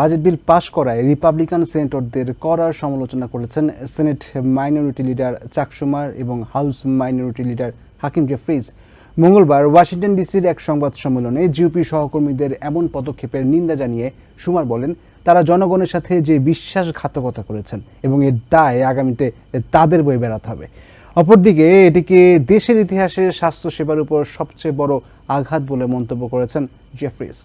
Budget বিল পাশ করায় Republican সেনেটরদের করার সমালোচনা করেছেন senate minority leader Chuck Schumer এবং house minority leader Hakeem Jeffries. মঙ্গলবার ওয়াশিংটন ডিসির এক সংবাদ সম্মেলনে জিওপি সহকর্মীদের এমন পদক্ষেপের নিন্দা জানিয়ে সুমার বলেন, তারা জনগণের সাথে যে বিশ্বাসঘাতকতা করেছেন এবং এর দায় আগামীতে তাদের বয়ে বেড়াতে হবে। অপরদিকে এটিকে দেশের ইতিহাসে স্বাস্থ্যসেবার উপর সবচেয়ে বড় আঘাত বলে মন্তব্য করেছেন জেফ্রিস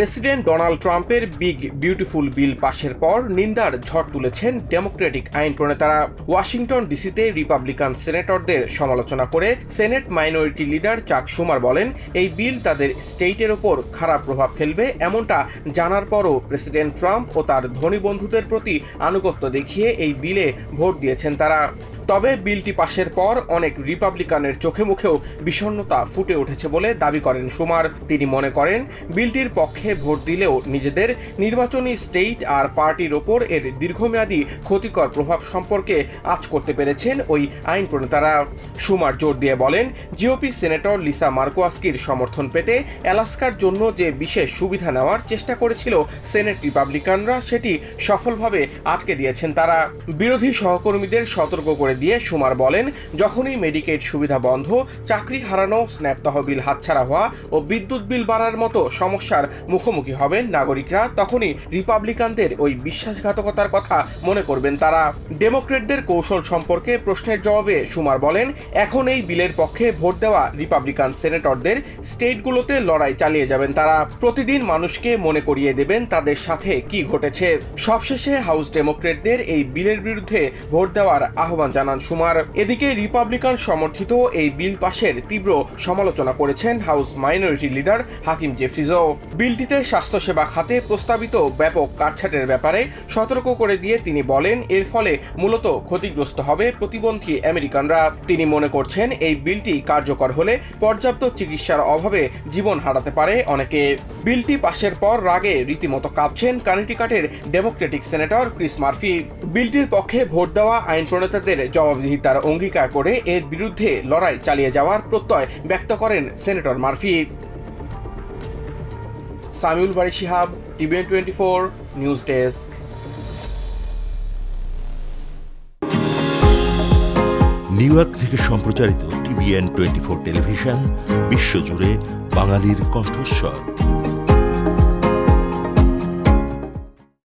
প্রেসিডেন্ট ডোনাল্ড ট্রাম্পের বিগ, বিউটিফুল বিল পাশের পর নিন্দার ঝড় তুলেছেন ডেমোক্রেটিক আইন প্রণেতারা। ওয়াশিংটন ডিসিতে রিপাবলিকান সেনেটরদের সমালোচনা করে সেনেট মাইনরিটি লিডার চাক সুমার বলেন, এই বিল তাদের স্টেটের ওপর খারাপ প্রভাব ফেলবে এমনটা জানার পরও প্রেসিডেন্ট ট্রাম্প ও তার ধনী বন্ধুদের প্রতি আনুগত্য দেখিয়ে এই বিলে ভোট দিয়েছেন তারা। তবে বিলটি পাশের পর অনেক রিপাবলিকানের চোখে মুখেও বিষণ্ণতা ফুটে উঠেছে বলে দাবি করেন সুমার। তিনি মনে করেন, বিলটির পক্ষে ভোট দিলেও নিজেদের নির্বাচনী স্টেট আর পার্টির ওপর এর দীর্ঘমেয়াদী ক্ষতিকর প্রভাব সম্পর্কে আজ করতে পেরেছেন ওই আইন প্রণেতারা। সুমার জোর দিয়ে বলেন, জিওপি সেনেটর লিসা মার্কোয়াস্কির সমর্থন পেতে অ্যালাস্কার জন্য যে বিশেষ সুবিধা নেওয়ার চেষ্টা করেছিল সেনেট রিপাবলিকানরা, সেটি সফলভাবে আটকে দিয়েছেন তারা। বিরোধী সহকর্মীদের সতর্ক করে দিয়ে সুমার বলেন, যখনই মেডিকেড সুবিধা বন্ধ, চাকরি হারানো স্ন্যাপ তহবিল হাতছাড়া হওয়া ও বিদ্যুৎ বিল বাড়ার মতো সমস্যার মুখোমুখি হবেন নাগরিকরা, তখনই রিপাবলিকানদের ওই বিশ্বাসঘাতকতার কথা মনে করবেন তারা। ডেমোক্রেটদের কৌশল সম্পর্কে প্রশ্নের জবাবে সুমার বলেন, এখন এই বিলের পক্ষে ভোট দেওয়া রিপাবলিকান সেনেটরদের স্টেটগুলোতে লড়াই চালিয়ে যাবেন তারা। প্রতিদিন মানুষকে মনে করিয়ে দেবেন তাদের সাথে কি ঘটেছে। সবশেষে হাউস ডেমোক্রেটদের এই বিলের বিরুদ্ধে ভোট দেওয়ার আহ্বান জানান সুমার। এদিকে রিপাবলিকান সমর্থিত এই বিল পাশের তীব্র সমালোচনা করেছেন হাউস মাইনরিটি লিডার হাকিম জেফ্রিজও। বিলটিতে স্বাস্থ্যসেবা খাতে প্রস্তাবিত ব্যাপক কাটছাটের ব্যাপারে সতর্ক করে দিয়ে তিনি বলেন, এর ফলে মূলত ক্ষতিগ্রস্ত হবে প্রতিবন্ধী আমেরিকানরা। তিনি মনে করছেন, এই বিলটি কার্যকর হলে পর্যাপ্ত চিকিৎসার অভাবে জীবন হারাতে পারে অনেকে। বিলটি পাশের পর রাগে রীতিমতো কাঁপছেন কানেটিকাটের ডেমোক্রেটিক সেনেটর ক্রিস মার্ফি। বিলটির পক্ষে ভোট দেওয়া আইন প্রণেতাদের জবাবদিহিতার অঙ্গীকার করে এর বিরুদ্ধে লড়াই চালিয়ে যাওয়ার প্রত্যয় ব্যক্ত করেন senator Murphy. Samiul Bari Shihab, TVN twenty four news desk. New York থেকে সম্প্রচারিত টিভিএন টোয়েন্টি ফোর টেলিভিশন, বিশ্বজুড়ে বাঙালির কণ্ঠস্বর।